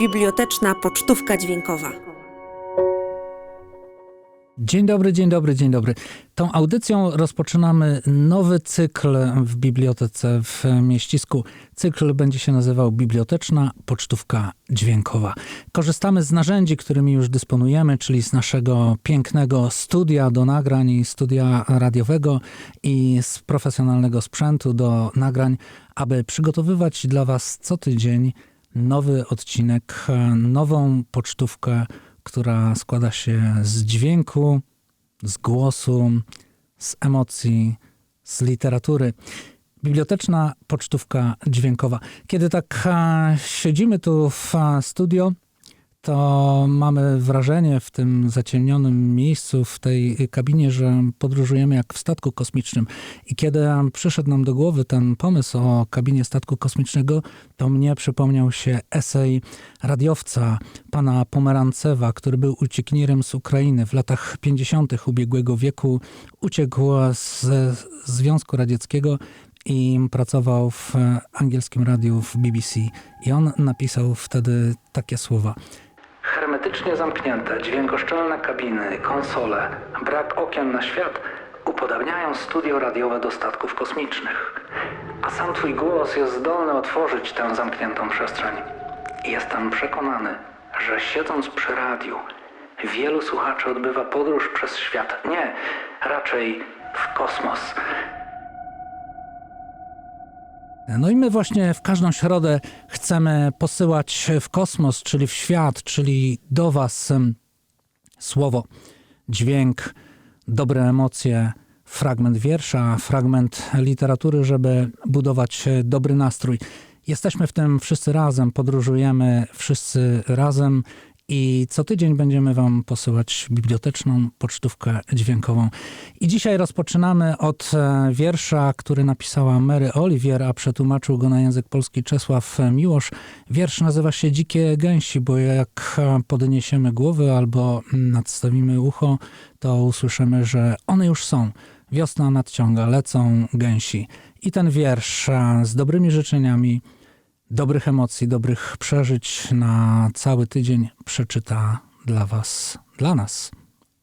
biblioteczna pocztówka dźwiękowa. Dzień dobry, dzień dobry, dzień dobry. Tą audycją rozpoczynamy nowy cykl w bibliotece w Mieścisku. Cykl będzie się nazywał Biblioteczna Pocztówka Dźwiękowa. Korzystamy z narzędzi, którymi już dysponujemy, czyli z naszego pięknego studia do nagrań i studia radiowego i z profesjonalnego sprzętu do nagrań, aby przygotowywać dla Was co tydzień nowy odcinek, nową pocztówkę która składa się z dźwięku, z głosu, z emocji, z literatury. Biblioteczna pocztówka dźwiękowa. Kiedy tak a, siedzimy tu w a, studio, to mamy wrażenie w tym zaciemnionym miejscu, w tej kabinie, że podróżujemy jak w statku kosmicznym. I kiedy przyszedł nam do głowy ten pomysł o kabinie statku kosmicznego, to mnie przypomniał się esej radiowca pana Pomerancewa, który był uciekinierem z Ukrainy w latach 50. ubiegłego wieku. Uciekł ze Związku Radzieckiego i pracował w angielskim radiu w BBC. I on napisał wtedy takie słowa. Hermetycznie zamknięte, dźwiękoszczelne kabiny, konsole, brak okien na świat upodabniają studio radiowe do statków kosmicznych. A sam twój głos jest zdolny otworzyć tę zamkniętą przestrzeń. Jestem przekonany, że siedząc przy radiu, wielu słuchaczy odbywa podróż przez świat. Nie, raczej w kosmos. No i my właśnie w każdą środę chcemy posyłać w kosmos, czyli w świat, czyli do Was słowo, dźwięk, dobre emocje, fragment wiersza, fragment literatury, żeby budować e, dobry nastrój. Jesteśmy w tym wszyscy razem, podróżujemy wszyscy razem i co tydzień będziemy Wam posyłać biblioteczną pocztówkę dźwiękową. I dzisiaj rozpoczynamy od e, wiersza, który napisała Mary Olivier, a przetłumaczył go na język polski Czesław Miłosz. Wiersz nazywa się Dzikie gęsi, bo jak e, podniesiemy głowy albo nadstawimy ucho, to usłyszymy, że one już są. Wiosna nadciąga, lecą gęsi. I ten wiersz e, z dobrymi życzeniami, dobrych emocji, dobrych przeżyć na cały tydzień przeczyta dla Was, dla nas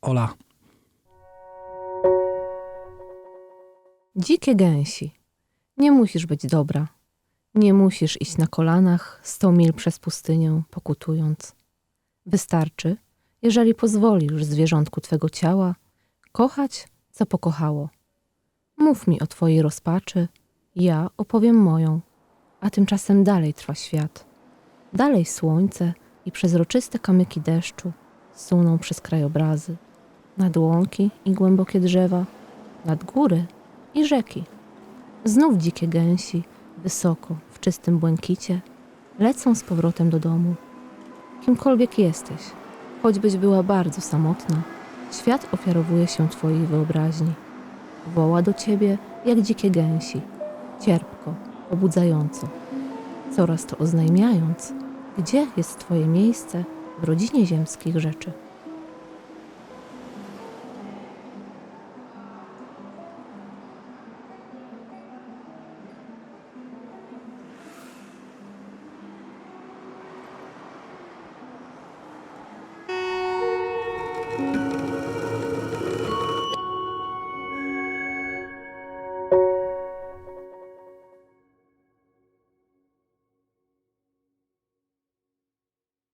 Ola. Dzikie gęsi. Nie musisz być dobra. Nie musisz iść na kolanach sto mil przez pustynię, pokutując. Wystarczy, jeżeli pozwolisz zwierzątku twego ciała kochać, co pokochało. Mów mi o twojej rozpaczy, ja opowiem moją, a tymczasem dalej trwa świat. Dalej słońce i przezroczyste kamyki deszczu suną przez krajobrazy, nad łąki i głębokie drzewa, nad góry i rzeki. Znów dzikie gęsi, wysoko, w czystym błękicie, lecą z powrotem do domu. Kimkolwiek jesteś, choćbyś była bardzo samotna, świat ofiarowuje się Twojej wyobraźni. Woła do Ciebie jak dzikie gęsi, cierpko, pobudzająco, coraz to oznajmiając, gdzie jest Twoje miejsce w rodzinie ziemskich rzeczy.